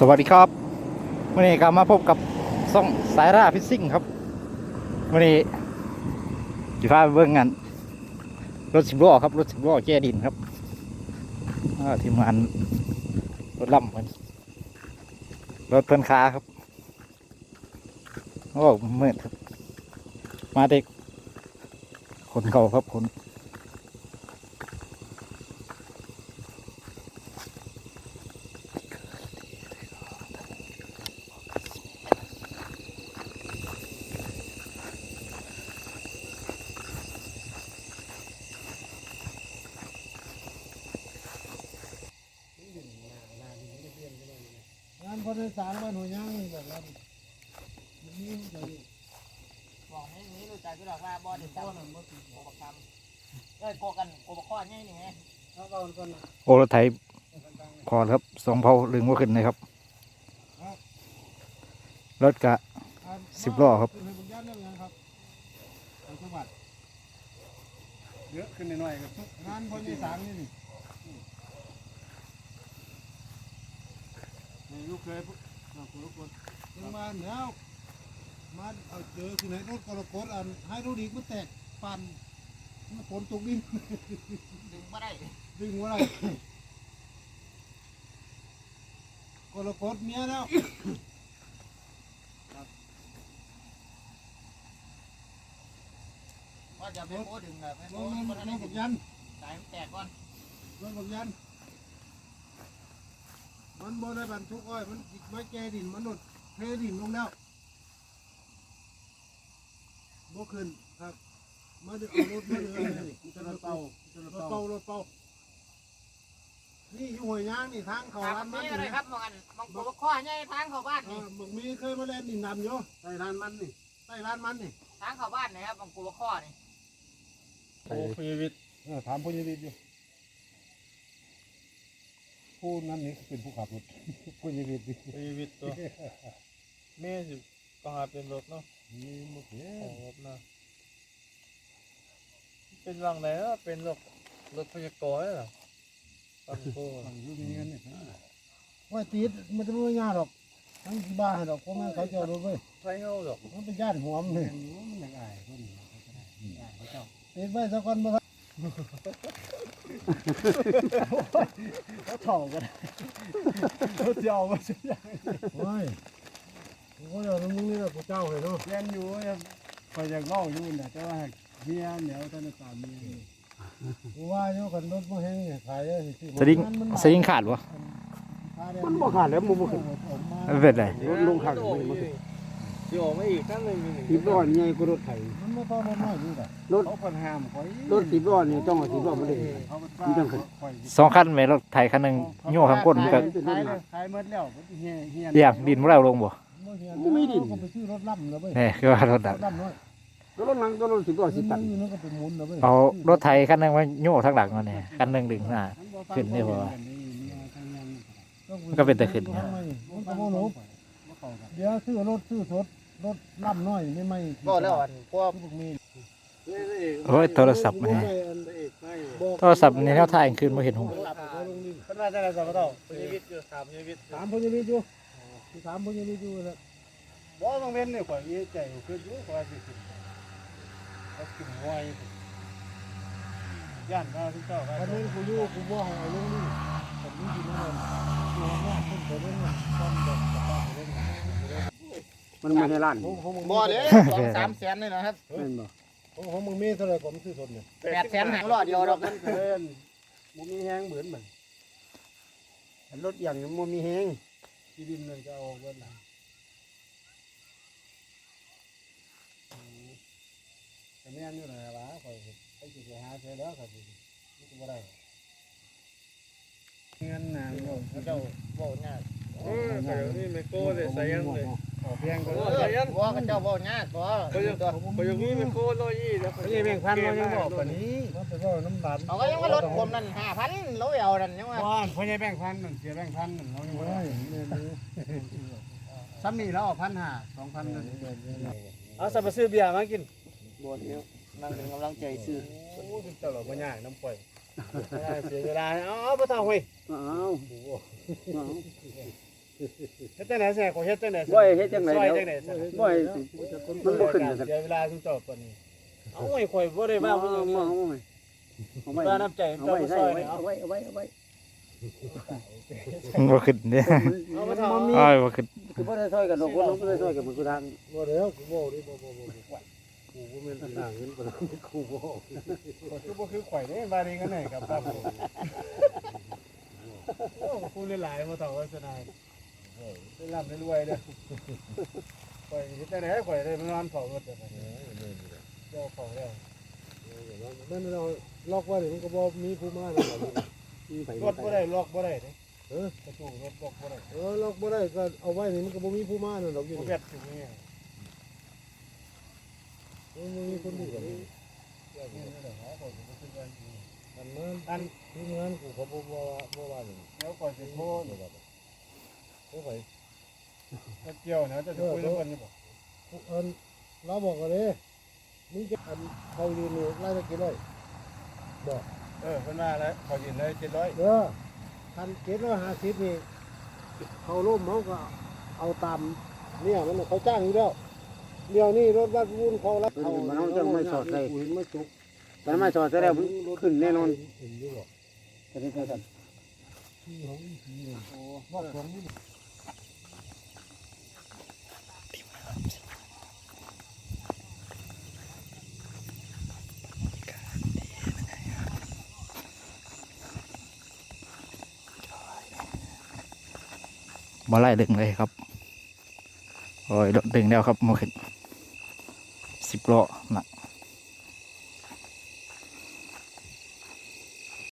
สวัสดีครับวันนี้ก็มาพบกับซ่องสายร่าพิซซิ่งครับวันนี้จีฟ้าไปเบิ้งงานรถสิบล้อครับ รถสิบล้อแก้ดินครับทีมงานรถล่ำเหมือนรถเพิ่นค้าครับโอ้มืดครับ มาเด็กคนเก่าครับคน นคนอีสานบ้านหัวย่างแบบว่ามันมีมันจะบอกให้นี้รู้จักก็หรอกว่าบอเด็ดต้ต้นนนั้นบ่ติดโกบักคำเอ้ยโกกันโกบักข้อนี่นี่ไงเอาเอาต้นน่ะโอ้รถไถคอครับสองเผาลึงว่าขึ้นเลยครับ รถกะอ่าสิบล้อครับขึ้นให้บุญญาติเรื่องยังครับทางจังหวัดเยอะขึ้นหน่อยๆครับทุกงานคนอีสานนี่นี่นี่ ลูกเคยปุ๊บลูกลูกคนยังมาแล้วมาเอาเจอที่ไหนรถกระโกดอันให้รถดีกมันแตกปั่นมันฝนตกดินดึงมาได้ดึงว่าไรกดกดเมียแล้วว่าจะเป็นโกดึงแบบเป็นรโกถมัมันนมัรนถบักยันสายมันแตกก่อนรถบักยัน มันบ่ได้บรรทุกอ้อย มันจิกไม้แกดินมันหนดเทดินลงแล้วบ่ขึ้นครับ มาดึเอารถมาเลยรถเป่ารถเป่ารถเป่านี่อยู่หัวยยางนี่ทางเขาถามร้านมันนี่นี่อะไรนะครับมองกันมองโกบักข้อนี่ทางเข้าบ้านเอนี่อบักมีเคยมาเล่นดินนำอยู่ใต้ร้านมันนี่ใต้ร้านมันนี่ทางเข้าบ้านนะครับมองโกบักข้อนี่โอ้พยวิทย์ถามพยวิทย์อยู่ ผู้นั้นนี่เป็นผู้ขับรถพยวิทย์ดิชีวิตตัวแม่สิก็หาเป็นรถเนาะมีหมดเลยของรถเนาะเป็นรังไหนเนาะเป็นรถรถพยากรณ์เหรอตันโก้ฝั่งยูมีเงินนี่ว่าตีดมันจะไม่ยากหรอกทั้งที่บ้านหรอกเพราะมันเขาจะเอารถไว้ไทยเฮาดอกมันเป็นญาติหัวมันเลยมันอยากอายคนตีดไว้สักคนมา เขาเถ่ากันเขาเจ้ามาสิโอ้ยโอ้ยเรามึงนี่แหละกูเจ้าเลยเนาะเรียนอยู่คอยจะเล่าอยู่นะแต่ว่าเมียเหนียวตอนนี้ตามเมียกูว่าอยู่กันรถบ่แห้งเนี่ยขายได้สิสลิงสลิงขาดวะมันบ่ขาดแล้วมันบ่ขึ้นไม่เป็นไรรถลงข้างโอ้มัน ยสิออกมาอีกขั้นหนึงมีหนึ่งสิบล้อนี่ใหญ่กว่ารถไถมันไม่ต้องรถน้อยนี่แหละรถเขาคนห้ามคอยรถสิบล้อนี่ต้องเอาสิบล้อมาเล่นเขาเป็นมันจังขึ้นสองคันไหมรถไถคันหนึ่งโย่ข้างก้นมันก็ขายเลยขายหมดแล้วเฮียเฮียเรียงดินไม่ได้เอาลงบ่ไม่ดีก็ไปซื้อรถล่ำแล้วเว้ยนี่คือว่ารถรดักถล่ำน้อยรถหลังก็รถสิบล้อสิบตันอยู่นั่นก็ไปหมุนแล้วเว้ยเอารถไถคันหนึ่งมาโย่ทางหลังมาเนี่ยคันหนึ่งดึงหน้าขึ้นได้บ่วะมันก็เป็นแต่ขึ้นมันก็บ่รู้เดี๋ยวซื้อรถซื้อสด รถล่ำน้อยไม่ไม่ก็แล้วอันพวกพวกมีโอ้ยโทรศัพท์นี่โทรศัพท์ในแนวทางคืนมาเห็นหงหลับเขาลงนี่เพิ่นว่าจะได้สักเท่าชีวิตอยู่ถามชีวิตถามพญาวิทย์อยู่ถามพญาวิทย์อยู่แล้วบ่ต้องเว้นนี่ข่อยมีใจคืออยู่ข่อยสิเขากินไว้ย่านว่าที่เจ้าคันนี้กูอยู่กูบ่ให้เอาลงนี่ผมนี่กินนั่นอยู่ข้างนอกขึ้นไปเล่นซ่อมแบบสภาพไปเล่น มันไม่ได้ล้านของของมึงบ่เลยสองสามแสนเลยนะครับแม่นบ่ของของมึงมีเท่าไหร่ผมซื้อสดเนี่ยแปดแสนหางรอดเดียวดอกมันเกินบ่มีแฮงเหมือนมันอันรถอย่างนี้บ่มีแฮงที่ดินเลยจะเอาเงินหลังแต่แม่นอยู่นั่นล่ะข่อยไปสิไปหาเจอแล้วครับนี่ก็บ่ได้เงินน่ะเจ้าบ่ง่ายเออแต่นี่ไม่โก้เลยใส่ยังเลยขอ เพียงก็เออว่าเจ้าบ่ง่ายบ่เขาจะเขาจะมีไม่โก้ร้อยยี่แล้วไม่ใช่แบ่งพันเรายังบอกปานนี้มันเป็นว่าน้ำบาดเขาก็ยังมาลดผมนั่นห้าพันแล้วเอานั่นยังว่าว่าพ่อใหญ่แบ่งพันนั่นเสียแบ่งพันนั่นเรายังบ่ไม่ได้เนี่ยนี่ซ้ำนี่แล้วเอาพันห้าสองพันนั่นเอาสับซื้อเบียร์มากินบ่เดียวนั่งเป็นกำลังใจซื้อโอ้เจ้าหล่อบ่ยากน้ำปล่อยเสียเวลาเอาเอาบ่เท่าเว้ยอ้าวอ้าว เฮ็ดจังได๋แซ่ขอเฮ็ดจังได๋บ่ให้เฮ็ดจังได๋ซอยแล้วจังได๋ซะบ่ให้มันบ่ขึ้นจังซั่นเดี๋ยวเวลาซุเจ้าปานนี้เอาไว้ข่อยบ่ได้ว่าเอาเพิ่นอย่างนี้เอาเอาเอาไว้ว่าน้ำใจเอาเจ้าไว้บ่ใส่ซอยไว้เนี่ยเอาเอาไว้เอาไว้เอาไว้มันบ่ขึ้นเนี่ยเอามาทำอ้ายบ่ขึ้นคือบ่ได้ซอยกันดอกบ่ลงบ่ได้ซอยกันมันคือทางบ่แล้วกูบ่ดิบ่บ่บ่บ่กูบ่แม่นทางเงินปานนั้นกูบ่ข่อยคือบ่คือข่อยเด้บาดนี้กันไหนครับครับผมโอ้กูหลายๆมาต่อว่าสนาย ได้ร่ำได้รวยเด้อข่อยเฮ็ดจังได๋ข่อยได้มานอนเฝ้ารถเด้อเจ้าเฝ้าแล้วนั่นเราล็อกไว้นี่มันก็บ่มีผู้มาแล้วรถบ่ได้ล็อกบ่ได้เด้เออกระตู้รถล็อกบ่ได้เออล็อกบ่ได้ก็เอาไว้นี่มันก็บ่มีผู้มานั่นดอกอยู่นี่แบตอยู่นี่มันมีคนดูกันนี่เดี๋ยวนี้เดี๋ยวหาข่อยสิบ่ขึ้นวันอันนั้นอันทีมงานกูเขาบ่บ่ว่าบ่ว่านี่เดี๋ยวข่อยสิโทรอยู่บ่โอ้ ยถ้าเกี่ยวนะจะจะคุยกับเพิ่นอยู่บ่อันเราบอกกันเลยมึงจะอันเขาอยู่นี่ไล่ตะกี้เลยเออเพิ่นมาแล้วขอยืนเลย700เด้อพันเจ็ดร้อยห้าสิบนี่เขาล่มเขาก็เอาตามเนี่ยมันน่ะเขาจ้างอยู่แล้วเดี๋ยวนี้รถบัสวุ่นเขารับเขากูเห็นมาจุกแต่มาสอดซะแล้วมันขึ้นแน่นอนเห็นอยู่บ่จะได้เท่ากันที่ของอีพีนี่โอ้รอบสองนี่ บ่ไล่ดึงเลยครับโอ้ยดึงแล้วครับมาขึ้น10ล้อนะ